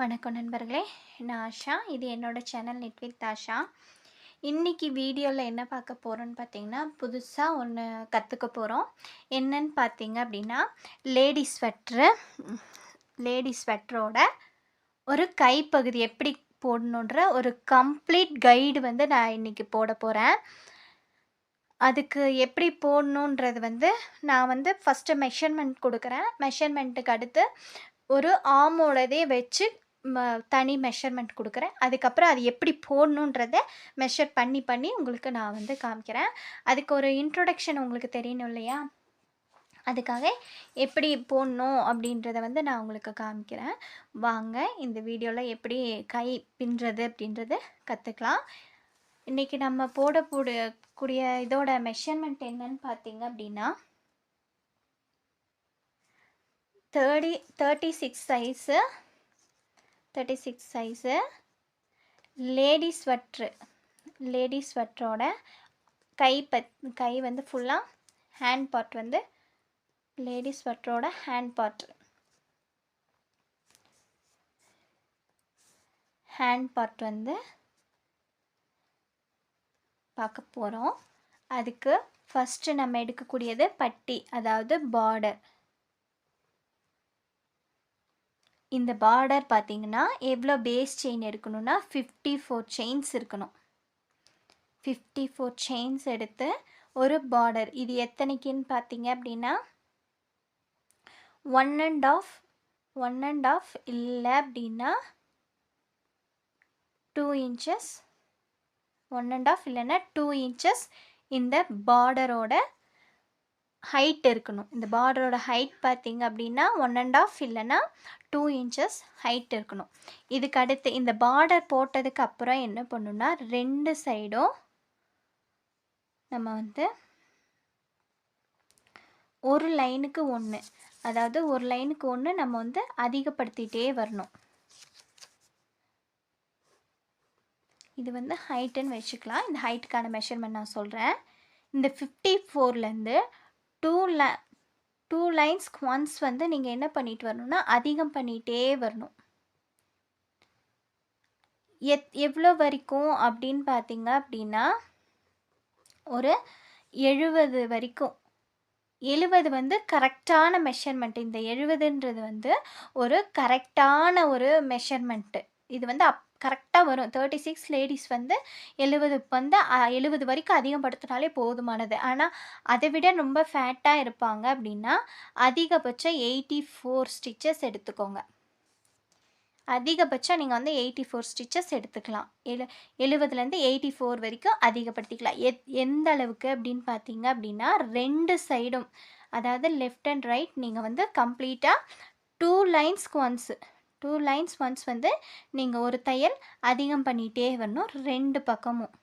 வணக்கம் நண்பர்களே நான் ஆஷா. இது என்னோடய சேனல் நெட் வித் ஆஷா. இன்றைக்கி வீடியோவில் என்ன பார்க்க போகிறோன்னு பார்த்தீங்கன்னா புதுசாக ஒன்று கற்றுக்க போகிறோம் என்னன்னு பார்த்தீங்க அப்படின்னா லேடி ஸ்வெட்ரு லேடி ஸ்வெட்டரோட ஒரு கைப்பகுதி எப்படி போடணுன்ற ஒரு கம்ப்ளீட் கைடு வந்து நான் இன்றைக்கி போட போகிறேன் அதுக்கு எப்படி போடணுன்றது வந்து நான் வந்து ஃபஸ்ட்டு மெஷர்மெண்ட் கொடுக்குறேன். மெஷர்மெண்ட்டுக்கு அடுத்து ஒரு ஆமோடதே வச்சு தனி மெஷர்மெண்ட் கொடுக்குறேன். அதுக்கப்புறம் அது எப்படி போடணுன்றத மெஷர் பண்ணி பண்ணி உங்களுக்கு நான் வந்து காமிக்கிறேன். அதுக்கு ஒரு இன்ட்ரொடக்ஷன் உங்களுக்கு தெரியணும் இல்லையா? அதுக்காக எப்படி போடணும் அப்படின்றத வந்து நான் உங்களுக்கு காமிக்கிறேன். வாங்க இந்த வீடியோவில் எப்படி கை பின்னுறது அப்படின்றத கற்றுக்கலாம் இன்றைக்கி நம்ம போட போட கூடிய இதோட மெஷர்மெண்ட் என்னன்னு பார்த்தீங்க அப்படின்னா thirty thirty six size thirty six size lady sweater lady ஸ்வெட்டரோட கை பத் கை வந்து ஃபுல்லாக ஹேண்ட் பார்ட் வந்து லேடி ஸ்வெட்டரோட ஹேண்ட் பார்ட் ஹேண்ட் பார்ட் வந்து பார்க்க போகிறோம் அதுக்கு ஃபஸ்ட்டு நம்ம எடுக்கக்கூடியது பட்டி அதாவது பார்டர் இந்த பார்டர் பார்த்தீங்கன்னா எவ்வளோ பேஸ் செயின் எடுக்கணும்னா ஃபிஃப்டி ஃபோர் செயின்ஸ் இருக்கணும். ஃபிஃப்டி ஃபோர் செயின்ஸ் எடுத்து ஒரு பார்டர் இது எத்தனைக்குன்னு பார்த்தீங்க அப்படின்னா one and half one and half இல்லை அப்படின்னா two inches one and half இல்லைன்னா டூ இன்ச்சஸ் இந்த பார்டரோட ஹைட் இருக்கணும். இந்த பார்டரோட ஹைட் பார்த்திங்க அப்படின்னா ஒன் அண்ட் ஆஃப் இல்லைன்னா டூ இன்ச்சஸ் ஹைட் இருக்கணும். இதுக்கு அடுத்து இந்த பார்டர் போட்டதுக்கு அப்புறம் என்ன பண்ணணும்னா ரெண்டு சைடும் நம்ம வந்து ஒரு லைனுக்கு ஒன்று அதாவது ஒரு லைனுக்கு ஒன்று நம்ம வந்து அதிகப்படுத்திகிட்டே வரணும். இது வந்து ஹைட்டுன்னு வச்சுக்கலாம். இந்த ஹைட்டுக்கான மெஷர்மெண்ட் நான் சொல்கிறேன் இந்த ஃபிஃப்டி ஃபோர்லேருந்து டூ ல டூ லைன்ஸ்க்கு ஒன்ஸ் வந்து நீங்கள் என்ன பண்ணிட்டு வரணும்னா அதிகம் பண்ணிகிட்டே வரணும். எத் எவ்வளோ வரைக்கும் அப்படின்னு பார்த்தீங்க அப்படின்னா ஒரு எழுபது வரைக்கும். எழுபது வந்து கரெக்டான மெஷர்மெண்ட் இந்த எழுபதுன்றது வந்து ஒரு கரெக்டான ஒரு மெஷர்மெண்ட்டு இது வந்து அப் கரெக்டாக வரும். தேர்ட்டி சிக்ஸ் லேடிஸ் வந்து எழுபது வந்து எழுபது வரைக்கும் அதிகப்படுத்தினாலே போதுமானது. ஆனால் அதை விட ரொம்ப ஃபேட்டாக இருப்பாங்க அப்படின்னா அதிகபட்சம் எயிட்டி ஃபோர் ஸ்டிச்சஸ் எடுத்துக்கோங்க. அதிகபட்சம் நீங்கள் வந்து எயிட்டி ஃபோர் ஸ்டிச்சஸ் எடுத்துக்கலாம். எழு எழுபதுலேருந்து எயிட்டி ஃபோர் வரைக்கும் அதிகப்படுத்திக்கலாம். எத் எந்த அளவுக்கு அப்படின்னு பார்த்தீங்க அப்படின்னா ரெண்டு சைடும் அதாவது லெஃப்ட் அண்ட் ரைட் நீங்கள் வந்து கம்ப்ளீட்டாக டூ லைன்ஸ்க்கு ஒன்ஸு டூ லைன்ஸ் ஒன்ஸ் வந்து நீங்கள் ஒரு தையல் அதிகம் பண்ணிகிட்டே வரணும். ரெண்டு பக்கமும்.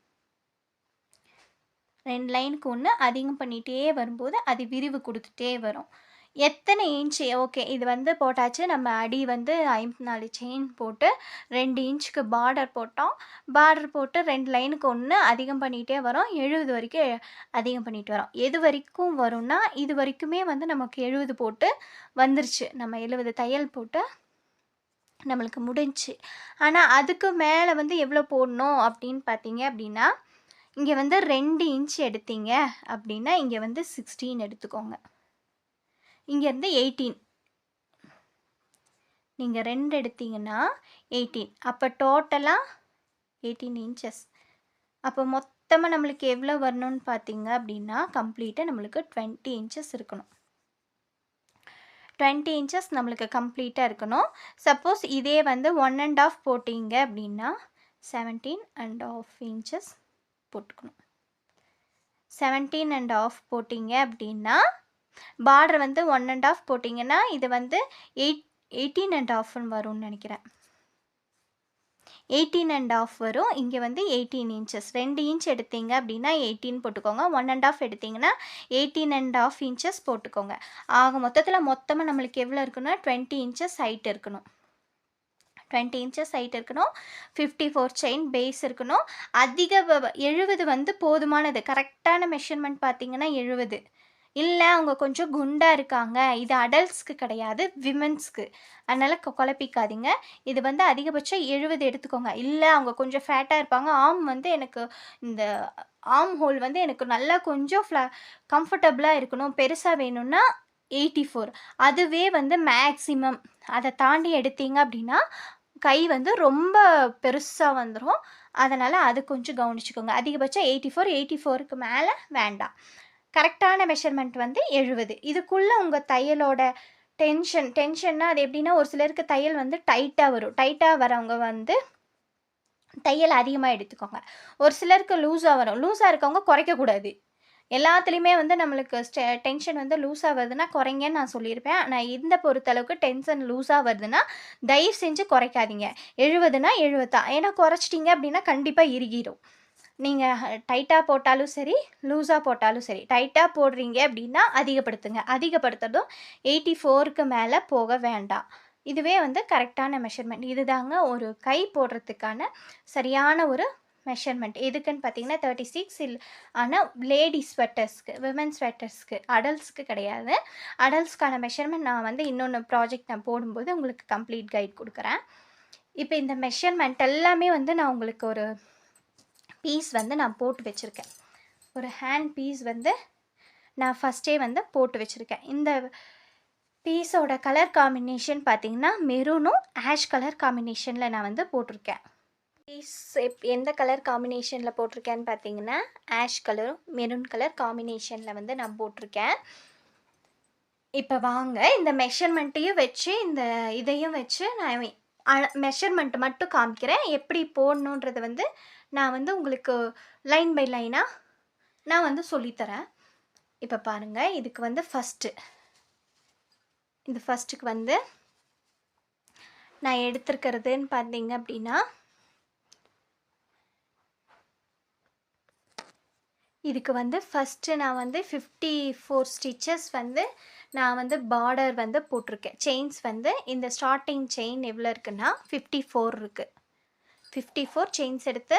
ரெண்டு லைனுக்கு ஒன்று அதிகம் பண்ணிகிட்டே வரும்போது அது விரிவு கொடுத்துட்டே வரும். எத்தனை இன்ச்சு ஓகே இது வந்து போட்டாச்சு. நம்ம அடி வந்து ஐம்பத்தி நாலு செயின் போட்டு ரெண்டு இன்ச்சுக்கு பார்டர் போட்டோம். பார்டர் போட்டு ரெண்டு லைனுக்கு ஒன்று அதிகம் பண்ணிகிட்டே வரோம். எழுபது வரைக்கும் அதிகம் பண்ணிட்டு வரோம். எது வரைக்கும் வரும்னா இது வரைக்குமே வந்து நமக்கு எழுபது போட்டு வந்துருச்சு. நம்ம எழுபது தையல் போட்டு நம்மளுக்கு முடிஞ்சு ஆனால் அதுக்கு மேலே வந்து எவ்வளோ போடணும் அப்படின்னு பார்த்தீங்க அப்படின்னா இங்கே வந்து ரெண்டு இன்ச் எடுத்தீங்க அப்படின்னா இங்கே வந்து சிக்ஸ்டீன் எடுத்துக்கோங்க. இங்கேருந்து எயிட்டீன் நீங்கள் ரெண்டு எடுத்தீங்கன்னா எயிட்டீன் அப்போ டோட்டலாக எயிட்டீன் இன்ச்சஸ் அப்போ மொத்தமாக நம்மளுக்கு எவ்வளோ வரணும்னு பார்த்தீங்க அப்படின்னா கம்ப்ளீட்டாக நம்மளுக்கு டுவெண்ட்டி இன்ச்சஸ் இருக்கணும். டுவெண்ட்டி இன்ச்சஸ் நம்மளுக்கு கம்ப்ளீட்டாக இருக்கணும். சப்போஸ் இதே வந்து ஒன் அண்ட் ஆஃப் போட்டிங்க அப்படின்னா செவன்டீன் அண்ட் ஆஃப் இன்ச்சஸ் போட்டுக்கணும். செவன்டீன் அண்ட் ஆஃப் போட்டிங்க அப்படின்னா பார்டர் வந்து ஒன் அண்ட் ஆஃப் போட்டிங்கன்னா இது வந்து எயிட் எயிட்டீன் அண்ட் ஆஃப்னு வரும்னு நினைக்கிறேன். எயிட்டீன் அண்ட் ஆஃப் வரும். இங்கே வந்து எயிட்டீன் இன்ச்சஸ் ரெண்டு இன்ச் எடுத்தீங்க அப்படின்னா எயிட்டீன் போட்டுக்கோங்க. ஒன் அண்ட் ஆஃப் எடுத்திங்கன்னா எயிட்டீன் அண்ட் ஆஃப் இன்ச்சஸ் போட்டுக்கோங்க. ஆக மொத்தத்தில் மொத்தமாக நம்மளுக்கு எவ்வளோ இருக்குன்னா டுவெண்ட்டி இன்ச்சஸ் ஹைட் இருக்கணும். டுவெண்ட்டி இன்ச்சஸ் ஹைட் இருக்கணும். ஃபிஃப்டி ஃபோர் செயின் பேஸ் இருக்கணும். அதிக எழுபது வந்து போதுமானது. கரெக்டான மெஷர்மெண்ட் பார்த்தீங்கன்னா எழுபது. இல்லை அவங்க கொஞ்சம் குண்டாக இருக்காங்க. இது அடல்ட்ஸ்க்கு கிடையாது விமென்ஸ்க்கு அதனால் குழப்பிக்காதீங்க. இது வந்து அதிகபட்சம் எழுபது எடுத்துக்கோங்க. இல்லை அவங்க கொஞ்சம் ஃபேட்டாக இருப்பாங்க. ஆம் வந்து எனக்கு இந்த ஆம் ஹோல் வந்து எனக்கு நல்லா கொஞ்சம் ஃப்ள கம்ஃபர்டபுளாக இருக்கணும். பெருசாக வேணும்னா எயிட்டி ஃபோர் அதுவே வந்து மேக்ஸிமம் அதை தாண்டி எடுத்தீங்க அப்படின்னா கை வந்து ரொம்ப பெருசாக வந்துடும் அதனால் அது கொஞ்சம் கவனிச்சுக்கோங்க. அதிகபட்சம் எயிட்டி ஃபோர் எயிட்டி ஃபோருக்கு மேலே வேண்டாம். கரெக்டான மெஷர்மெண்ட் வந்து எழுபது இதுக்குள்ளே உங்கள் தையலோட டென்ஷன் டென்ஷன்னா அது எப்படின்னா ஒரு சிலருக்கு தையல் வந்து டைட்டாக வரும். டைட்டாக வரவங்க வந்து தையல் அதிகமாக எடுத்துக்கோங்க. ஒரு சிலருக்கு லூஸாக வரும். லூஸாக இருக்கவங்க குறைக்கக்கூடாது. எல்லாத்துலேயுமே வந்து நம்மளுக்கு ஸ்டெ டென்ஷன் வந்து லூஸாக வருதுன்னா குறைங்கன்னு நான் சொல்லியிருப்பேன். ஆனால் இந்த பொறுத்தளவுக்கு டென்ஷன் லூஸாக வருதுன்னா தயவு செஞ்சு குறைக்காதீங்க. எழுபதுனா எழுபத்தா ஏன்னா குறைச்சிட்டிங்க அப்படின்னா கண்டிப்பாக இறுகிடும் நீங்கள் டைட்டாக போட்டாலும் சரி லூஸாக போட்டாலும் சரி டைட்டாக போடுறீங்க அப்படின்னா அதிகப்படுத்துங்க. அதிகப்படுத்துறதும் எயிட்டி ஃபோருக்கு மேலே போக வேண்டாம். இதுவே வந்து கரெக்டான மெஷர்மெண்ட் இதுதாங்க ஒரு கை போடுறதுக்கான சரியான ஒரு மெஷர்மெண்ட் எதுக்குன்னு பார்த்தீங்கன்னா தேர்ட்டி சிக்ஸ் இல் ஆனால் லேடி ஸ்வெட்டர்ஸ்க்கு விமன் ஸ்வெட்டர்ஸ்க்கு அடல்ட்ஸ்க்கு கிடையாது. அடல்ட்ஸ்க்கான மெஷர்மெண்ட் நான் வந்து இன்னொன்று ப்ராஜெக்ட் நான் போடும்போது உங்களுக்கு கம்ப்ளீட் கைட் கொடுக்குறேன். இப்போ இந்த மெஷர்மெண்ட் எல்லாமே வந்து நான் உங்களுக்கு ஒரு பீஸ் வந்து நான் போட்டு வச்சுருக்கேன். ஒரு ஹேண்ட் பீஸ் வந்து நான் ஃபஸ்ட்டே வந்து போட்டு வச்சுருக்கேன். இந்த பீஸோட கலர் காம்பினேஷன் பார்த்திங்கன்னா மெரூனும் ஆஷ் கலர் காம்பினேஷனில் நான் வந்து போட்டிருக்கேன். பீஸ் எப் எந்த கலர் காம்பினேஷனில் போட்டிருக்கேன்னு பார்த்தீங்கன்னா ஆஷ் கலரும் மெரூன் கலர் காம்பினேஷனில் வந்து நான் போட்டிருக்கேன். இப்போ வாங்க இந்த மெஷர்மெண்ட்டையும் வச்சு இந்த இதையும் வச்சு நான் மெஷர்மெண்ட் மட்டும் காமிக்கிறேன். எப்படி போடணுன்றது வந்து நான் வந்து உங்களுக்கு லைன் பை லைனாக நான் வந்து சொல்லித்தரேன். இப்போ பாருங்கள் இதுக்கு வந்து ஃபஸ்ட்டு இந்த ஃபஸ்ட்டுக்கு வந்து நான் எடுத்துருக்கிறதுன்னு பார்த்தீங்க அப்படின்னா இதுக்கு வந்து ஃபஸ்ட்டு நான் வந்து ஃபிஃப்டி ஃபோர் ஸ்டிச்சஸ் வந்து நான் வந்து பார்டர் வந்து போட்டிருக்கேன். செயின்ஸ் வந்து இந்த ஸ்டார்டிங் செயின் எவ்வளோ இருக்குன்னா ஃபிஃப்டி ஃபோர் இருக்குது ஃபிஃப்டி ஃபோர் செயின்ஸ் எடுத்து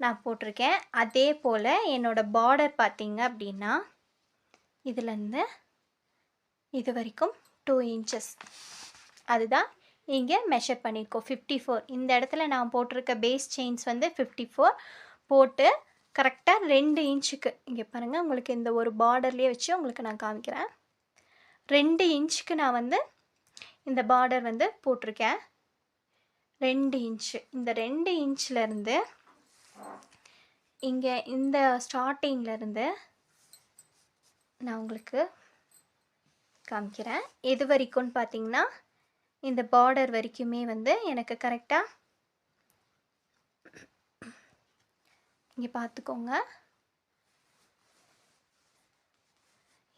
நான் போட்டிருக்கேன். அதே போல் என்னோடய பார்டர் பார்த்தீங்க அப்படின்னா இதுலேருந்து இது வரைக்கும் டூ இன்ச்சஸ் அதுதான் இங்கே மெஷர் பண்ணியிருக்கோம். ஃபிஃப்டி ஃபோர் இந்த இடத்துல நான் போட்டிருக்க பேஸ் செயின்ஸ் வந்து ஃபிஃப்டி ஃபோர் போட்டு கரெக்டாக ரெண்டு இன்ச்சுக்கு இங்கே பாருங்கள் உங்களுக்கு இந்த ஒரு பார்டர்லேயே வச்சு உங்களுக்கு நான் காமிக்கிறேன். ரெண்டு இன்ச்சுக்கு நான் வந்து இந்த பார்டர் வந்து போட்டிருக்கேன். ரெண்டு இன்ச்சு. இந்த ரெண்டு இன்ச்லேருந்து இங்கே இந்த ஸ்டார்டிங்லேருந்து நான் உங்களுக்கு காமிக்கிறேன். எது வரைக்கும்னு பார்த்தீங்கன்னா இந்த பார்டர் வரைக்குமே வந்து எனக்கு கரெக்டாக இங்கே பார்த்துக்கோங்க.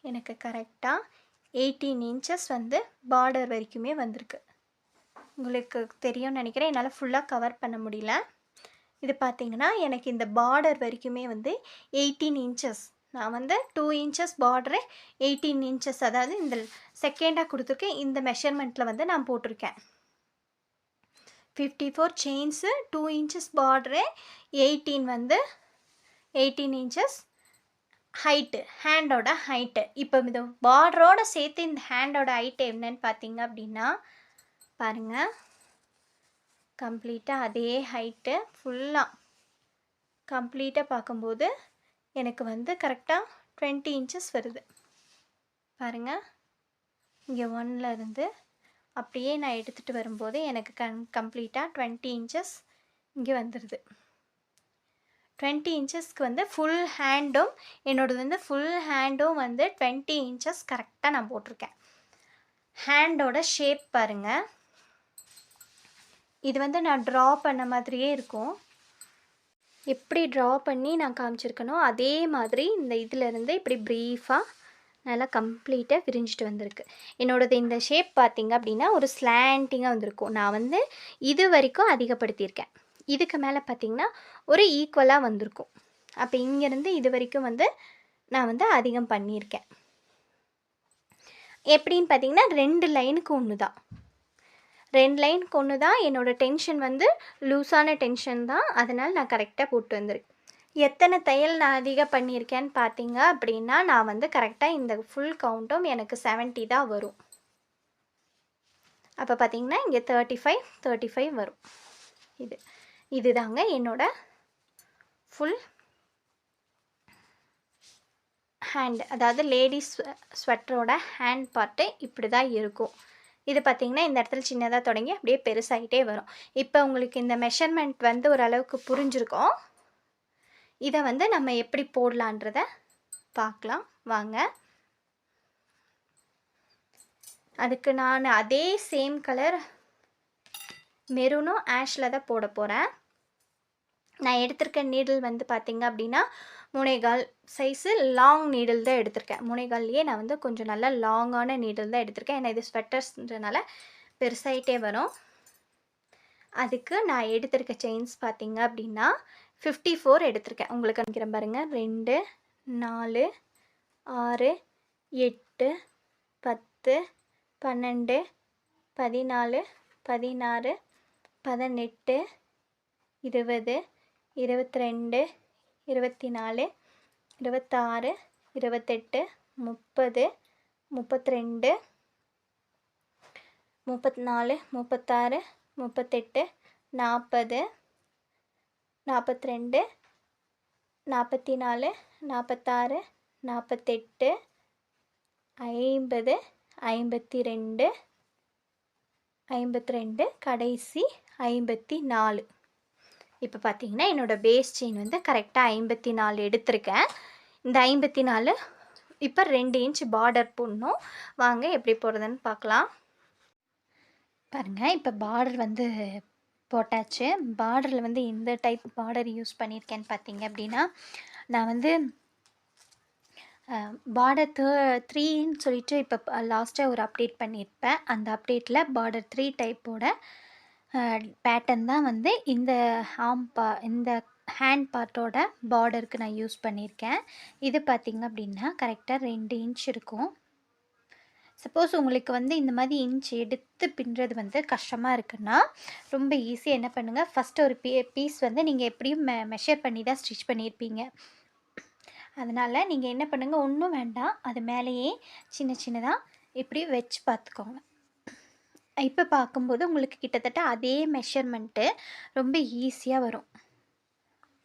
எனக்கு கரெக்டாக எயிட்டீன் இன்ச்சஸ் வந்து பார்டர் வரைக்குமே வந்திருக்கு. உங்களுக்கு தெரியும்னு நினைக்கிறேன். என்னால் ஃபுல்லாக கவர் பண்ண முடியல. இது பார்த்திங்கன்னா எனக்கு இந்த பார்டர் வரைக்குமே வந்து எயிட்டீன் இன்ச்சஸ் நான் வந்து two inches border eighteen inches அதாவது இந்த செகண்டாக கொடுத்துருக்கேன். இந்த மெஷர்மெண்ட்டில் வந்து நான் போட்டிருக்கேன். Fifty four chains two inches border eighteen வந்து எயிட்டீன் இன்ச்சஸ் ஹைட்டு ஹேண்டோட ஹைட்டு இப்போ இந்த பார்டரோடு சேர்த்து இந்த ஹேண்டோட ஹைட்டு என்னன்னு பார்த்தீங்க அப்படின்னா பாருங்கள் கம்ப்ளீட்டாக அதே ஹைட்டு ஃபுல்லாக கம்ப்ளீட்டாக பார்க்கும்போது எனக்கு வந்து கரெக்டாக டுவெண்ட்டி இன்ச்சஸ் வருது. பாருங்கள் இங்கே ஒன்னில் இருந்து அப்படியே நான் எடுத்துகிட்டு வரும்போது எனக்கு கன் கம்ப்ளீட்டாக டுவெண்ட்டி இன்ச்சஸ் இங்கே வந்துடுது டுவெண்ட்டி இன்ச்சஸ்க்கு வந்து ஃபுல் ஹேண்டும் என்னோடது வந்து ஃபுல் ஹேண்டும் வந்து டுவெண்ட்டி இன்ச்சஸ் கரெக்டாக நான் போட்டிருக்கேன். ஹேண்டோட ஷேப் பாருங்கள் இது வந்து நான் ட்ரா பண்ண மாதிரியே இருக்கும். எப்படி ட்ரா பண்ணி நான் காமிச்சிருக்கனோ அதே மாதிரி இந்த இதிலேருந்து இப்படி ப்ரீஃபாக நல்லா கம்ப்ளீட்டாக விரிஞ்சிட்டு வந்திருக்கு. என்னோடது இந்த ஷேப் பார்த்திங்க அப்படின்னா ஒரு ஸ்லாண்டிங்காக வந்திருக்கும். நான் வந்து இது வரைக்கும் அதிகப்படுத்தியிருக்கேன். இதுக்கு மேலே பார்த்திங்கன்னா ஒரு ஈக்குவலாக வந்திருக்கும். அப்போ இங்கேருந்து இது வரைக்கும் வந்து நான் வந்து அதிகம் பண்ணியிருக்கேன். எப்படின்னு பார்த்தீங்கன்னா ரெண்டு லைனுக்கு ஒன்று தான் ரெண்டு லைன் கொண்டு தான் என்னோடய டென்ஷன் வந்து லூஸான டென்ஷன் தான். அதனால் நான் கரெக்டாக போட்டு வந்திருக்கேன். எத்தனை தையல் நான் அதிகம் பண்ணியிருக்கேன்னு பார்த்தீங்க அப்படின்னா நான் வந்து கரெக்டாக இந்த ஃபுல் கவுண்ட்டும் எனக்கு 70 தான் வரும். அப்போ பார்த்தீங்கன்னா இங்கே தேர்ட்டி ஃபைவ் தேர்ட்டி ஃபைவ் வரும். இது இதுதாங்க என்னோட ஃபுல் ஹேண்ட் அதாவது லேடிஸ் ஸ்வெட்டரோட ஹேண்ட் பார்ட்டு இப்படி தான் இருக்கும். இது பார்த்திங்கன்னா இந்த இடத்துல சின்னதாக தொடங்கி அப்படியே பெருசாகிட்டே வரும். இப்போ உங்களுக்கு இந்த மெஷர்மெண்ட் வந்து ஓரளவுக்கு புரிஞ்சிருக்கும். இதை வந்து நம்ம எப்படி போடலான்றத பார்க்கலாம் வாங்க. அதுக்கு நான் அதே சேம் கலர் மெரூனும் ஆஷில் தான் போட போகிறேன் நான் எடுத்திருக்க நீடில் வந்து பார்த்திங்க அப்படின்னா முனைகால் சைஸு லாங் நீடில் தான் எடுத்திருக்கேன். முனைகால்லையே நான் வந்து கொஞ்சம் நல்லா லாங்கான நீடில் தான் எடுத்திருக்கேன். ஏன்னா இது ஸ்வெட்டர்ஸ்ன்றனால பெருசாயிட்டே வரும். அதுக்கு நான் எடுத்திருக்க செயின்ஸ் பார்த்தீங்க அப்படின்னா ஃபிஃப்டி ஃபோர் எடுத்திருக்கேன். உங்களுக்கு அனுப்பிக்கிறேன் பாருங்கள் ரெண்டு நாலு ஆறு எட்டு பத்து பன்னெண்டு பதினாலு பதினாறு பதினெட்டு இருபது இருபத்தி ரெண்டு இருபத்தி நாலு இருபத்தாறு இருபத்தெட்டு முப்பது முப்பத்தி ரெண்டு முப்பத்தி நாலு முப்பத்தாறு முப்பத்தெட்டு நாற்பது நாற்பத்தி ரெண்டு நாற்பத்தி நாலு நாற்பத்தாறு நாற்பத்தெட்டு ஐம்பது ஐம்பத்தி ரெண்டு ஐம்பத்தி ரெண்டு கடைசி ஐம்பத்தி நாலு இப்போ பார்த்தீங்கன்னா என்னோடய பேஸ் செயின் வந்து கரெக்டாக ஐம்பத்தி நாலு எடுத்திருக்கேன். இந்த ஐம்பத்தி நாலு இப்போ ரெண்டு இன்ச் பார்டர் போடணும். வாங்க எப்படி போடுறதுன்னு பார்க்கலாம் பாருங்கள் இப்போ பார்டர் வந்து போட்டாச்சு. பார்டரில் வந்து எந்த டைப் பார்டர் யூஸ் பண்ணியிருக்கேன்னு பார்த்தீங்க அப்படின்னா நான் வந்து பார்டர் தே த்ரீன்னு சொல்லிட்டு இப்போ லாஸ்ட்டாக ஒரு அப்டேட் பண்ணியிருப்பேன் அந்த அப்டேட்டில் பார்டர் த்ரீ டைப்போட பேட்டர்ன் தான் வந்து இந்த ஆம் பா இந்த ஹேண்ட் பார்ட்டோட பார்டருக்கு நான் யூஸ் பண்ணியிருக்கேன். இது பார்த்திங்க அப்படின்னா கரெக்டாக ரெண்டு இன்ச் இருக்கும். சப்போஸ் உங்களுக்கு வந்து இந்த மாதிரி இன்ச் எடுத்து பின்னுறது வந்து கஷ்டமாக இருக்குன்னா ரொம்ப ஈஸியாக என்ன பண்ணுங்கள் ஃபஸ்ட்டு ஒரு பீ பீஸ் வந்து நீங்கள் எப்படியும் மெ மெஷர் பண்ணி தான் ஸ்டிச் பண்ணியிருப்பீங்க. அதனால் நீங்கள் என்ன பண்ணுங்கள் ஒன்றும் வேண்டாம். அது மேலேயே சின்ன சின்னதாக இப்படி வச்சு பார்த்துக்கோங்க. இப்போ பார்க்கும்போது உங்களுக்கு கிட்டத்தட்ட அதே மெஷர்மெண்ட்டு ரொம்ப ஈஸியாக வரும்.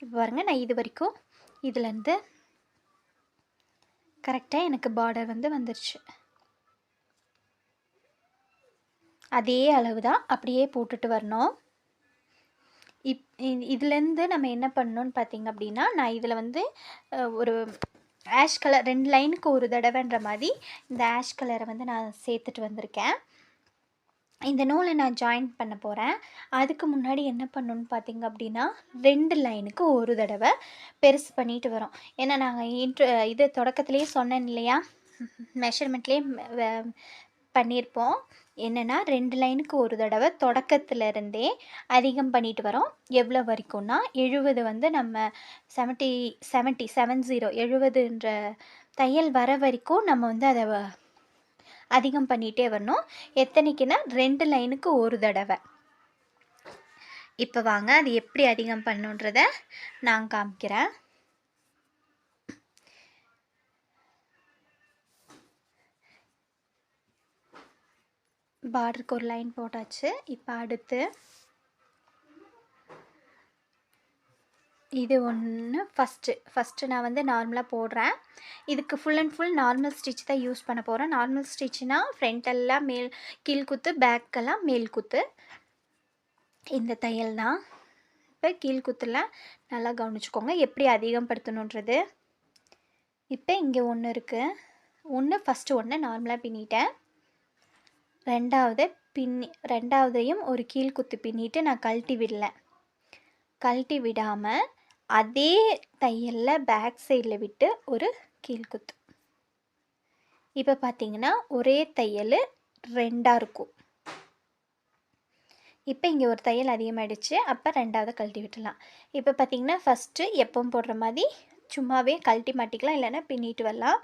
இப்போ பாருங்கள் நான் இது வரைக்கும் இதுலேருந்து கரெக்டாக எனக்கு பார்டர் வந்து வந்துருச்சு. அதே அளவு தான் அப்படியே போட்டுட்டு வரணும். இப் இதுலேருந்து நம்ம என்ன பண்ணணும்னு பார்த்தீங்க அப்படின்னா நான் இதில் வந்து ஒரு ஆஷ் கலர் ரெண்டு லைனுக்கு ஒரு தடவைன்ற மாதிரி இந்த ஆஷ் கலரை வந்து நான் சேர்த்துட்டு வந்திருக்கேன். இந்த நூலை நான் ஜாயின் பண்ண போகிறேன் அதுக்கு முன்னாடி என்ன பண்ணணுன்னு பார்த்தீங்க அப்படின்னா ரெண்டு லைனுக்கு ஒரு தடவை பெருசு பண்ணிட்டு வரோம். ஏன்னா நாங்கள் இன்ட்ரு இது தொடக்கத்துலேயே சொன்னேன் இல்லையா? மெஷர்மெண்ட்லேயே பண்ணியிருப்போம் என்னென்னா ரெண்டு லைனுக்கு ஒரு தடவை தொடக்கத்துலேருந்தே அதிகம் பண்ணிட்டு வரோம். எவ்வளோ வரைக்கும்னா எழுபது வந்து நம்ம செவன்ட்டி செவன்ட்டி செவன் ஜீரோ எழுபதுன்ற தையல் வர வரைக்கும் நம்ம வந்து அதை அதிகம் பண்ணிகிட்டே வரணும். எத்தனைக்குன்னா ரெண்டு லைனுக்கு ஒரு தடவை. இப்போ வாங்க அது எப்படி அதிகம் பண்ணுன்றத நான் காமிக்கிறேன். பார்டருக்கு ஒரு லைன் போட்டாச்சு. இப்போ அடுத்து இது ஒன்று ஃபஸ்ட்டு ஃபஸ்ட்டு நான் வந்து நார்மலாக போடுறேன். இதுக்கு full and full normal stitch தான் யூஸ் பண்ண போகிறேன் நார்மல் ஸ்டிச்னால் ஃப்ரண்டெல்லாம் மேல் கீழ் குத்து பேக்கெல்லாம் மேல் குத்து. இந்த தையல் தான். இப்போ கீழ்குத்தில் நல்லா கவனிச்சுக்கோங்க எப்படி அதிகப்படுத்தணுன்றது இப்போ இங்கே ஒன்று இருக்குது ஒன்று ஃபஸ்ட்டு ஒன்று நார்மலாக பின்னிட்டேன். ரெண்டாவது பின்னி ரெண்டாவதையும் ஒரு கீழ் குத்து பின்னிட்டு நான் கழட்டி விடல. கழட்டி விடாமல் அதே தையலில் பேக் சைடில் விட்டு ஒரு கீழ்குத்து. இப்போ பார்த்தீங்கன்னா ஒரே தையல் ரெண்டாக இருக்கும். இப்போ இங்கே ஒரு தையல் அதிகமாகிடுச்சு அப்போ ரெண்டாவது கழட்டி விட்டுலாம் இப்போ பார்த்தீங்கன்னா ஃபஸ்ட்டு எப்பவும் போடுற மாதிரி சும்மாவே கழட்டி மாட்டிக்கலாம். இல்லைன்னா பின்னிட்டு வரலாம்.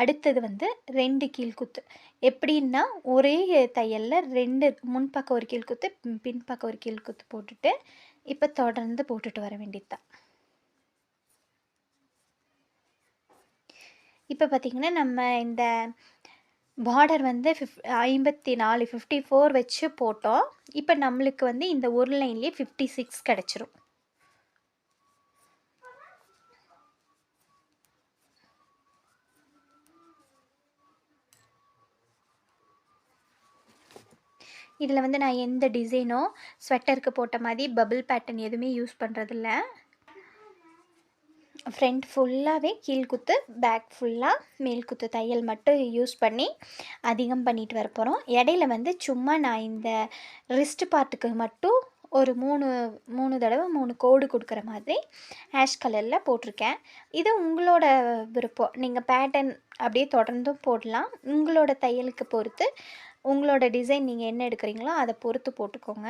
அடுத்தது வந்து ரெண்டு கீழ்குத்து. எப்படின்னா ஒரே தையலில் ரெண்டு முன்பக்கம் ஒரு கீழ்குத்து பின்பக்கம் ஒரு கீழ்குத்து போட்டுட்டு இப்போ தொடர்ந்து போட்டுட்டு வர வேண்டியது தான் இப்போ பார்த்திங்கன்னா நம்ம இந்த பார்டர் வந்து ஃபிஃப் ஐம்பத்தி நாலு ஃபிஃப்டி ஃபோர் வச்சு போட்டோம். இப்போ நம்மளுக்கு வந்து இந்த ஒரு லைன்லேயே ஃபிஃப்டி சிக்ஸ் கிடச்சிரும். இதில் வந்து நான் எந்த டிசைனோ ஸ்வெட்டருக்கு போட்ட மாதிரி பபிள் பேட்டர்ன் எதுவுமே யூஸ் பண்ணுறதில்ல ஃப்ரண்ட் ஃபுல்லாகவே கீழ்குத்து பேக் ஃபுல்லாக மேல்குத்து தையல் மட்டும் யூஸ் பண்ணி அதிகம் பண்ணிட்டு வர போகிறோம் இடையில வந்து சும்மா நான் இந்த ரிஸ்ட் பார்ட்டுக்கு மட்டும் ஒரு மூணு மூணு தடவை மூணு கோடு கொடுக்குற மாதிரி ஆஷ் கலரில் போட்டிருக்கேன். இது உங்களோட விருப்பம். நீங்கள் பேட்டர்ன் அப்படியே தொடர்ந்தும் போடலாம். உங்களோட தையலுக்கு பொறுத்து உங்களோட டிசைன் நீங்கள் என்ன எடுக்கிறீங்களோ அதை பொறுத்து போட்டுக்கோங்க.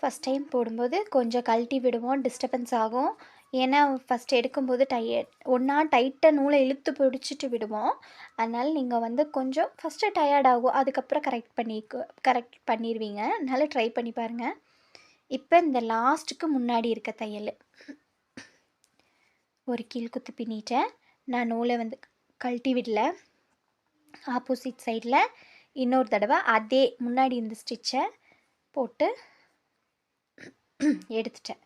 ஃபஸ்ட் டைம் போடும்போது கொஞ்சம் கழட்டி விடுவோம் டிஸ்டர்பன்ஸ் ஆகும். ஏன்னா ஃபஸ்ட் எடுக்கும்போது டயர்ட் ஒன்றா டைட்டாக நூலை இழுத்து பிடிச்சிட்டு விடுவோம். அதனால் நீங்கள் வந்து கொஞ்சம் ஃபஸ்ட்டு டயர்ட் ஆகும். அதுக்கப்புறம் கரெக்ட் பண்ணி கரெக்ட் பண்ணிடுவீங்க அதனால் ட்ரை பண்ணி பாருங்கள் இப்போ இந்த லாஸ்ட்டுக்கு முன்னாடி இருக்க தையல். ஒரு கீழ் குத்து பின்னிட்டேன் நான் நூலை வந்து கழட்டி விடல. ஆப்போசிட் சைடில் இன்னொரு தடவை அதே முன்னாடி இந்த ஸ்டிச்சை போட்டு எடுத்துட்டேன்.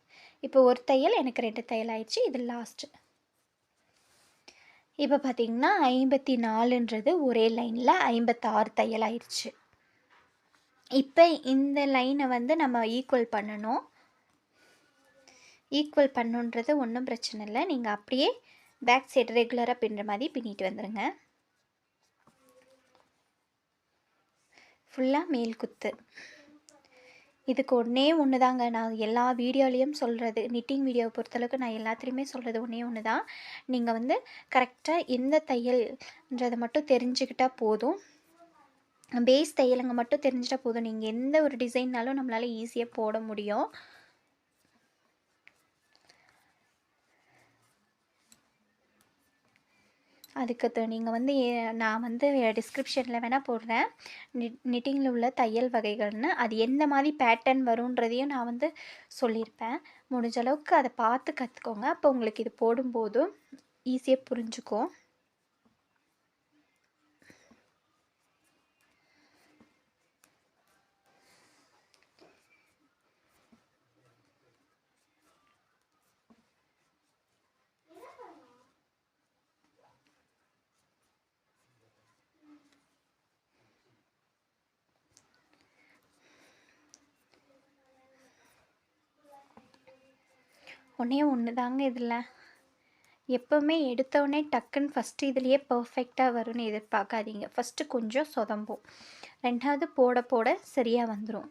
இப்போ ஒரு தையல் எனக்கு ரெண்டு தையல் ஆயிடுச்சு. இது லாஸ்ட்டு இப்போ பார்த்திங்கன்னா ஐம்பத்தி நாலுன்றது ஒரே லைனில் ஐம்பத்தாறு தையல் ஆயிடுச்சு. இப்போ இந்த லைனை வந்து நம்ம ஈக்குவல் பண்ணணும். ஈக்குவல் பண்ணுன்றது ஒன்றும் பிரச்சனை இல்லை. நீங்கள் அப்படியே பேக் சைடு ரெகுலராக பின்னுற மாதிரி பின்னிட்டு வந்துடுங்க ஃபுல்லாக மேல் குத்து. இதுக்கு ஒன்றே ஒன்று தாங்க நான் எல்லா வீடியோலேயும் சொல்கிறது நிட்டிங் வீடியோவை பொறுத்தளவுக்கு நான் எல்லாத்துலேயுமே சொல்கிறது ஒன்றே ஒன்று தான் நீங்கள் வந்து கரெக்டாக எந்த தையல்ன்றதை மட்டும் தெரிஞ்சுக்கிட்டால் போதும். பேஸ் தையலுங்க மட்டும் தெரிஞ்சிட்டால் போதும். நீங்கள் எந்த ஒரு டிசைன்னாலும் நம்மளால் ஈஸியாக போட முடியும். அதுக்கு நீங்கள் வந்து நான் வந்து டிஸ்கிரிப்ஷனில் வேணால் போடுறேன். நிட் நிட்டிங்கில் உள்ள தையல் வகைகள்னு அது எந்த மாதிரி பேட்டர்ன் வருன்றதையும் நான் வந்து சொல்லியிருப்பேன். முடிஞ்ச அளவுக்கு அதை பார்த்து கற்றுக்கோங்க அப்போ உங்களுக்கு இது போடும்போதும் ஈஸியாக புரிஞ்சுக்கும். ஒன்றே ஒன்று தாங்க இதில். எப்போவுமே எடுத்தவுடனே டக்குன்னு ஃபஸ்ட்டு இதுலேயே பர்ஃபெக்டாக வரும்னு எதிர்பார்க்காதீங்க. ஃபஸ்ட்டு கொஞ்சம் சொதம்பும். ரெண்டாவது போட போட சரியாக வந்துடும்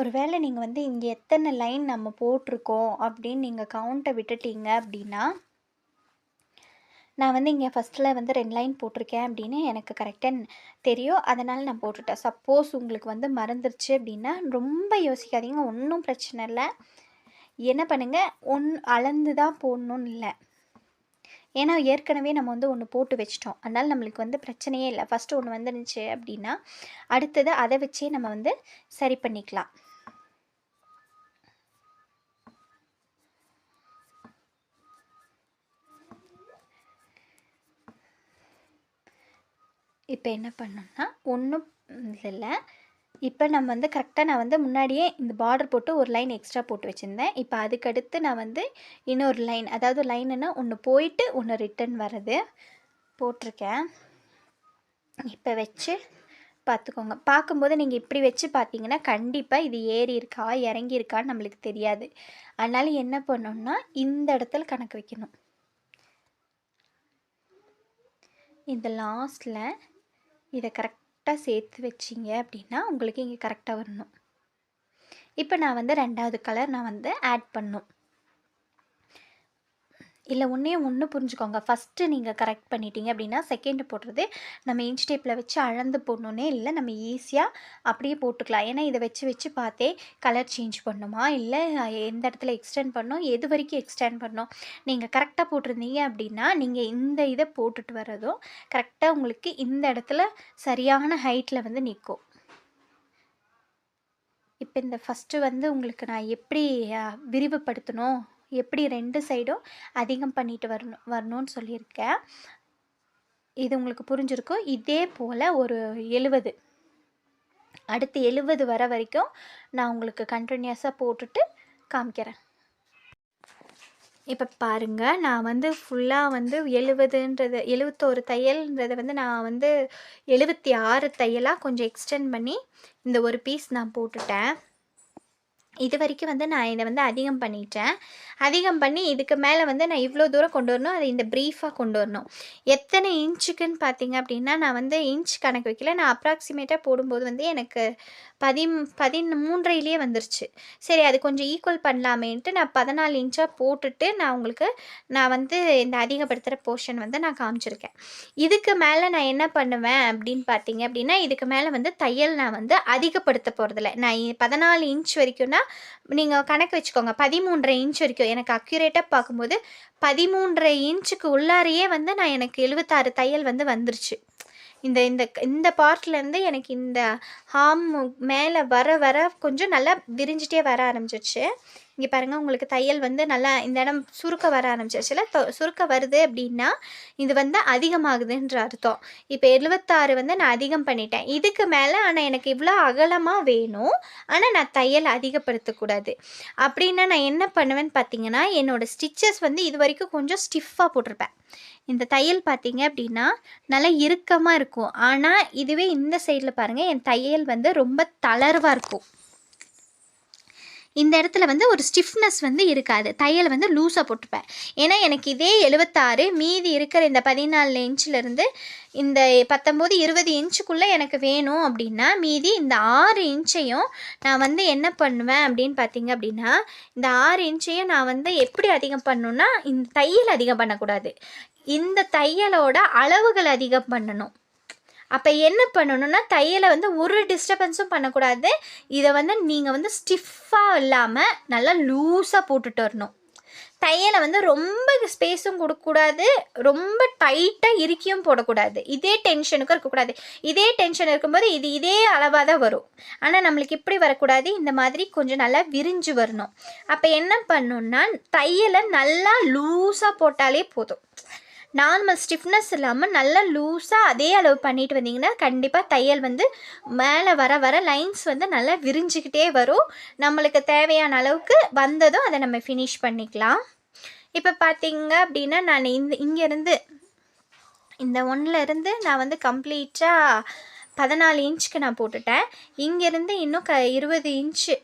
ஒருவேளை நீங்கள் வந்து இங்கே எத்தனை லைன் நம்ம போட்டிருக்கோம் அப்படின்னு நீங்கள் கவுண்ட்டை விட்டுட்டீங்க அப்படின்னா நான் வந்து இங்கே ஃபஸ்ட்டில் வந்து ரெண்டு லைன் போட்டிருக்கேன் அப்படின்னு எனக்கு கரெக்டாக தெரியும். அதனால் நான் போட்டுட்டேன். சப்போஸ் உங்களுக்கு வந்து மறந்துருச்சு அப்படின்னா ரொம்ப யோசிக்காதீங்க. ஒன்றும் பிரச்சனை இல்லை. என்ன பண்ணுங்கள் ஒன் அளந்து தான் போடணும்னு இல்லை. ஏன்னா ஏற்கனவே நம்ம வந்து ஒன்று போட்டு வச்சிட்டோம். அதனால் நம்மளுக்கு வந்து பிரச்சனையே இல்லை. ஃபஸ்ட்டு ஒன்று வந்துருந்துச்சு அப்படின்னா அடுத்தது அதை வச்சே நம்ம வந்து சரி பண்ணிக்கலாம். இப்போ என்ன பண்ணோம்னா ஒன்றும் இல்லை. இப்போ நம்ம வந்து கரெக்டாக நான் வந்து முன்னாடியே இந்த பார்டர் போட்டு ஒரு லைன் எக்ஸ்ட்ரா போட்டு வச்சுருந்தேன். இப்போ அதுக்கடுத்து நான் வந்து இன்னொரு லைன் அதாவது லைனுன்னா ஒன்று போயிட்டு ஒன்று ரிட்டன் வர்றது போட்டிருக்கேன். இப்போ வச்சு பார்த்துக்கோங்க. பார்க்கும்போது நீங்கள் இப்படி வச்சு பார்த்தீங்கன்னா கண்டிப்பாக இது ஏறி இருக்கா இறங்கி இருக்கான்னு நம்மளுக்கு தெரியாது. அதனால் என்ன பண்ணோம்னா இந்த இடத்துல கணக்கு வைக்கணும். இந்த லாஸ்ட்டில் இதை கரெக்டாக சேர்த்து வச்சிங்க அப்படின்னா உங்களுக்கு இங்கே கரெக்டாக வரணும். இப்போ நான் வந்து ரெண்டாவது கலர் நான் வந்து ஆட் பண்ணும் இல்லை ஒன்றே ஒன்று புரிஞ்சுக்கோங்க. ஃபஸ்ட்டு நீங்கள் கரெக்ட் பண்ணிட்டீங்க அப்படின்னா செகண்டு போடுறது நம்ம இன்ச் டேப்பில் வச்சு அளந்து போடணுன்னே இல்லை நம்ம ஈஸியாக அப்படியே போட்டுக்கலாம். ஏன்னா இதை வச்சு வச்சு பார்த்தே கலர் சேஞ்ச் பண்ணணுமா இல்லை எந்த இடத்துல எக்ஸ்டெண்ட் பண்ணணும் எது வரைக்கும் எக்ஸ்டெண்ட் பண்ணோம்? நீங்கள் கரெக்டாக போட்டிருந்தீங்க அப்படின்னா நீங்கள் இந்த இதை போட்டுட்டு வர்றதும் கரெக்டாக உங்களுக்கு இந்த இடத்துல சரியான ஹைட்டில் வந்து நிற்கும். இப்போ இந்த ஃபஸ்ட்டு வந்து உங்களுக்கு நான் எப்படி விரிவுபடுத்தணும்? எப்படி ரெண்டு சைடும் அதிகம் பண்ணிட்டு வரணும் வரணும்னு சொல்லியிருக்கேன் இது உங்களுக்கு புரிஞ்சிருக்கும் இதே போல் ஒரு எழுவது. அடுத்து எழுவது வர வரைக்கும் நான் உங்களுக்கு கண்டினியூஸாக போட்டுட்டு காமிக்கிறேன். இப்போ பாருங்க நான் வந்து ஃபுல்லாக வந்து எழுவதுன்றது எழுவத்தோரு தையல்ன்றதை வந்து நான் வந்து எழுபத்தி ஆறு தையலாக கொஞ்சம் எக்ஸ்டெண்ட் பண்ணி இந்த ஒரு பீஸ் நான் போட்டுட்டேன். இது வரைக்கும் வந்து நான் இதை வந்து அதிகம் பண்ணிட்டேன். அதிகம் பண்ணி இதுக்கு மேலே வந்து நான் இவ்வளோ தூரம் கொண்டு வரணும். அதை இந்த ப்ரீஃபாக கொண்டு வரணும். எத்தனை இன்ச்சுக்குன்னு பார்த்தீங்க அப்படின்னா நான் வந்து இன்ச் கணக்கு வைக்கல. நான் அப்ராக்சிமேட்டாக போடும்போது வந்து எனக்கு பதி மூன்றையிலேயே வந்துருச்சு. சரி அது கொஞ்சம் ஈக்குவல் பண்ணலாமேன்ட்டு நான் பதினாலு இன்ச்சாக போட்டுட்டு நான் உங்களுக்கு நான் வந்து இந்த அதிகப்படுத்துகிற போர்ஷன் வந்து நான் காமிச்சிருக்கேன். இதுக்கு மேலே நான் என்ன பண்ணுவேன் அப்படின்னு பார்த்தீங்க அப்படின்னா இதுக்கு மேலே வந்து தையல் நான் வந்து அதிகப்படுத்த போகிறதில்ல நான் பதினாலு இன்ச் வரைக்கும்னா நீங்கள் கணக்கு வச்சுக்கோங்க. பதிமூன்றரை இன்ச் வரைக்கும். எனக்கு அக்யூரேட்டாக பார்க்கும்போது பதிமூன்றரை இன்ச்சுக்கு உள்ளாரையே வந்து நான் எனக்கு எழுபத்தாறு தையல் வந்து வந்துருச்சு. இந்த இந்த இந்த பார்ட்லேருந்து எனக்கு இந்த ஹார்ம் மேலே வர வர கொஞ்சம் நல்லா விரிஞ்சிட்டே வர ஆரம்பிச்சிருச்சு. இங்கே பாருங்கள் உங்களுக்கு தையல் வந்து நல்லா இந்த இடம் சுருக்க வர ஆரம்பிச்சிருச்சுல சுருக்க வருது அப்படின்னா இது வந்து அதிகமாகுதுன்ற அர்த்தம். இப்போ எழுபத்தாறு வந்து நான் அதிகம் பண்ணிட்டேன். இதுக்கு மேலே ஆனால் எனக்கு இவ்வளோ அகலமாக வேணும். ஆனால் நான் தையல் அதிகப்படுத்தக்கூடாது. அப்படின்னா நான் என்ன பண்ணுவேன்னு பார்த்தீங்கன்னா என்னோடய ஸ்டிச்சஸ் வந்து இது வரைக்கும் கொஞ்சம் ஸ்டிஃபாக போட்டிருப்பேன். இந்த தையல் பார்த்தீங்க அப்படின்னா நல்லா இறுக்கமாக இருக்கும். ஆனால் இதுவே இந்த சைடில் பாருங்கள் என் தையல் வந்து ரொம்ப தளர்வாக இருக்கும். இந்த இடத்துல வந்து ஒரு ஸ்டிஃப்னஸ் வந்து இருக்காது. தையல் வந்து லூஸாக போட்டுப்பேன். ஏன்னா எனக்கு இதே எழுபத்தாறு மீதி இருக்கிற இந்த பதினாலு இன்ச்சிலேருந்து இந்த பத்தொம்போது இருபது இன்ச்சுக்குள்ளே எனக்கு வேணும் அப்படின்னா மீதி இந்த ஆறு இன்ச்சையும் நான் வந்து என்ன பண்ணுவேன் அப்படின்னு பார்த்தீங்க அப்படின்னா இந்த ஆறு இன்ச்சையும் நான் வந்து எப்படி அதிகம் பண்ணணும்னா இந்த தையல் அதிகம் பண்ணக்கூடாது. இந்த தையலோட அளவுகள் அதிகம் பண்ணணும். அப்போ என்ன பண்ணணும்னா தையலை வந்து ஒரு டிஸ்டர்பன்ஸும் பண்ணக்கூடாது. இதை வந்து நீங்கள் வந்து ஸ்டிஃபாக இல்லாமல் நல்லா லூஸாக போட்டுட்டு வரணும். தையலை வந்து ரொம்ப ஸ்பேஸும் கொடுக்கக்கூடாது. ரொம்ப டைட்டாக இறுக்கியும் போடக்கூடாது. இதே டென்ஷனுக்கும் இருக்கக்கூடாது. இதே டென்ஷன் இருக்கும்போது இது இதே அளவாக தான் வரும். ஆனால் நம்மளுக்கு இப்படி வரக்கூடாது. இந்த மாதிரி கொஞ்சம் நல்லா விரிஞ்சு வரணும். அப்போ என்ன பண்ணணும்னா தையலை நல்லா லூஸாக போட்டாலே போதும். நார்மல் ஸ்டிஃப்னஸ் இல்லாமல் நல்லா லூஸாக அதே அளவு பண்ணிட்டு வந்தீங்கன்னா கண்டிப்பாக தையல் வந்து மேலே வர வர லைன்ஸ் வந்து நல்லா விரிஞ்சுக்கிட்டே வரும். நம்மளுக்கு தேவையான அளவுக்கு வந்ததும் அதை நம்ம ஃபினிஷ் பண்ணிக்கலாம். இப்போ பார்த்தீங்க அப்படின்னா நான் இந்த இங்கேருந்து இந்த ஒன்றில் நான் வந்து கம்ப்ளீட்டாக பதினாலு இன்ச்சுக்கு நான் போட்டுட்டேன். இங்கேருந்து இன்னும் க இருபது இன்ச்சு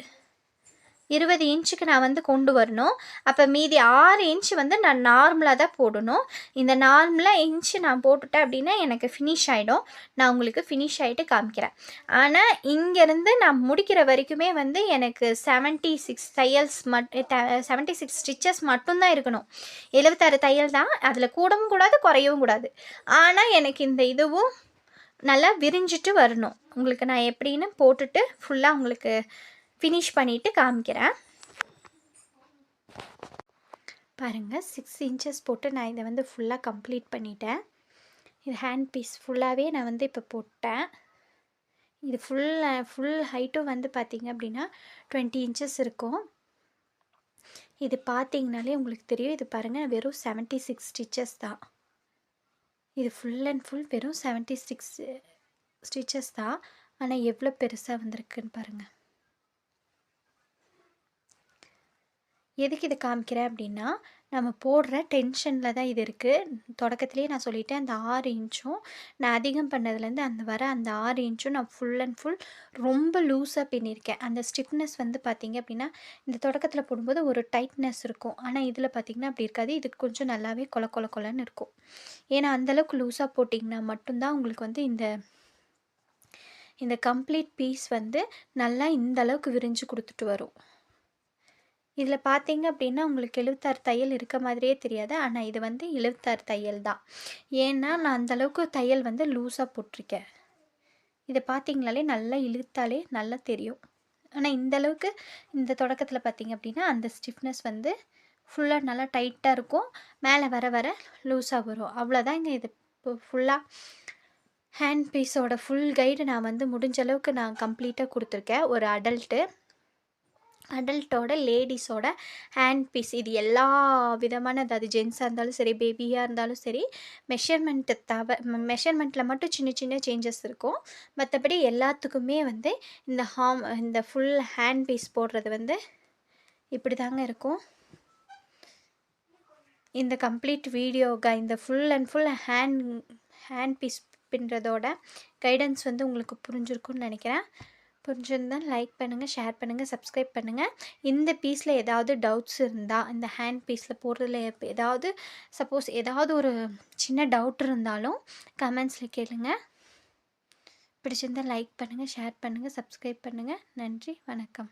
இருபது இன்ச்சுக்கு நான் வந்து கொண்டு வரணும். அப்போ மீதி ஆறு இன்ச்சு வந்து நான் நார்மலாக தான் போடணும். இந்த நார்மலாக இன்ச்சு நான் போட்டுட்டேன் அப்படின்னா எனக்கு ஃபினிஷ் ஆகிடும் நான் உங்களுக்கு ஃபினிஷ் ஆகிட்டு காமிக்கிறேன். ஆனால் இங்கேருந்து நான் முடிக்கிற வரைக்குமே வந்து எனக்கு செவன்ட்டி சிக்ஸ் தையல்ஸ் மட் செவன்ட்டி சிக்ஸ் ஸ்டிச்சஸ் மட்டும்தான் இருக்கணும். எழுபத்தாறு தையல் தான். அதில் கூடவும் கூடாது குறையவும் கூடாது. ஆனால் எனக்கு இந்த இதுவும் நல்லா விரிஞ்சிட்டு வரணும். உங்களுக்கு நான் எப்படின்னு போட்டுட்டு ஃபுல்லாக உங்களுக்கு ஃபினிஷ் பண்ணிவிட்டு காமிக்கிறேன். பாருங்கள் சிக்ஸ் இன்ச்சஸ் போட்டு நான் இதை வந்து ஃபுல்லாக கம்ப்ளீட் பண்ணிட்டேன். இது ஹேண்ட் பீஸ் ஃபுல்லாகவே நான் வந்து இப்போ போட்டேன். இது ஃபுல் ஃபுல் ஹைட்டும் வந்து பார்த்திங்க அப்படின்னா டுவெண்ட்டி இன்ச்சஸ் இருக்கும். இது பார்த்தீங்கனாலே உங்களுக்கு தெரியும். இது பாருங்கள் வெறும் செவன்ட்டி சிக்ஸ் ஸ்டிச்சஸ் தான். இது ஃபுல் அண்ட் ஃபுல் வெறும் செவன்ட்டி சிக்ஸ் ஸ்டிச்சஸ் தான். ஆனால் எவ்வளோ பெருசாக வந்திருக்குன்னு பாருங்கள் எதுக்கு இதை காமிக்கிறேன் அப்படின்னா நம்ம போடுற டென்ஷனில் தான் இது இருக்குது தொடக்கத்துலேயே நான் சொல்லிட்டேன் அந்த ஆறு இன்ச்சும் நான் அதிகம் பண்ணதுலேருந்து அந்த வர அந்த ஆறு இன்ச்சும் நான் ஃபுல் அண்ட் ஃபுல் ரொம்ப லூஸாக பின்னிருக்கேன். அந்த ஸ்டிஃப்னஸ் வந்து பார்த்திங்க அப்படின்னா இந்த தொடக்கத்தில் போடும்போது ஒரு டைட்னஸ் இருக்கும். ஆனால் இதில் பார்த்திங்கன்னா அப்படி இருக்காது. இது கொஞ்சம் நல்லாவே கொல கொல கொலன்னு இருக்கும். ஏன்னா அந்தளவுக்கு லூஸாக போட்டிங்கன்னா மட்டும்தான் உங்களுக்கு வந்து இந்த இந்த கம்ப்ளீட் பீஸ் வந்து நல்லா இந்த அளவுக்கு விரிஞ்சு கொடுத்துட்டு வரும். இதில் பார்த்தீங்க அப்படின்னா உங்களுக்கு எழுபத்தாறு தையல் இருக்க மாதிரியே தெரியாது. ஆனால் இது வந்து எழுபத்தாறு தையல் தான். ஏன்னா நான் அந்தளவுக்கு தையல் வந்து லூஸாக போட்டிருக்கேன் இதை பார்த்தீங்களாலே நல்லா இழுத்தாலே நல்லா தெரியும். ஆனால் இந்த அளவுக்கு இந்த தொடக்கத்தில் பார்த்தீங்க அப்படின்னா அந்த ஸ்டிஃப்னஸ் வந்து ஃபுல்லாக நல்லா டைட்டாக இருக்கும். மேலே வர வர லூஸாக வரும். அவ்வளோதான் இங்கே இது ஃபுல்லாக ஹேண்ட் பீஸோட ஃபுல் கைடு நான் வந்து முடிஞ்ச அளவுக்கு நான் கம்ப்ளீட்டாக கொடுத்துருக்கேன். ஒரு அடல்ட்டு. அடல்ட்டோட லேடிஸோட ஹேண்ட் பீஸ் இது எல்லா விதமான அது ஜென்ஸாக இருந்தாலும் சரி பேபியாக இருந்தாலும் சரி மெஷர்மெண்ட்டு தவ. மெஷர்மெண்ட்டில் மட்டும் சின்ன சின்ன சேஞ்சஸ் இருக்கும். மற்றபடி எல்லாத்துக்குமே வந்து இந்த ஹாம் இந்த ஃபுல் ஹேண்ட் பீஸ் போடுறது வந்து இப்படி தாங்க இருக்கும். இந்த கம்ப்ளீட் வீடியோக்கா இந்த full and full hand hand piece பின்னுறதோட guidance வந்து உங்களுக்கு புரிஞ்சிருக்குன்னு நினைக்கிறேன். புரிஞ்சிருந்தால் லைக் பண்ணுங்கள் ஷேர் பண்ணுங்கள் சப்ஸ்கிரைப் பண்ணுங்கள் இந்த பீஸில் ஏதாவது டவுட்ஸ் இருந்தால் இந்த ஹேண்ட் பீஸில் போடுறதுல ஏதாவது சப்போஸ் ஏதாவது ஒரு சின்ன டவுட் இருந்தாலும் கமெண்ட்ஸில் கேளுங்க. பிடிச்சிருந்தால் லைக் பண்ணுங்கள் ஷேர் பண்ணுங்கள் சப்ஸ்கிரைப் பண்ணுங்கள் நன்றி வணக்கம்.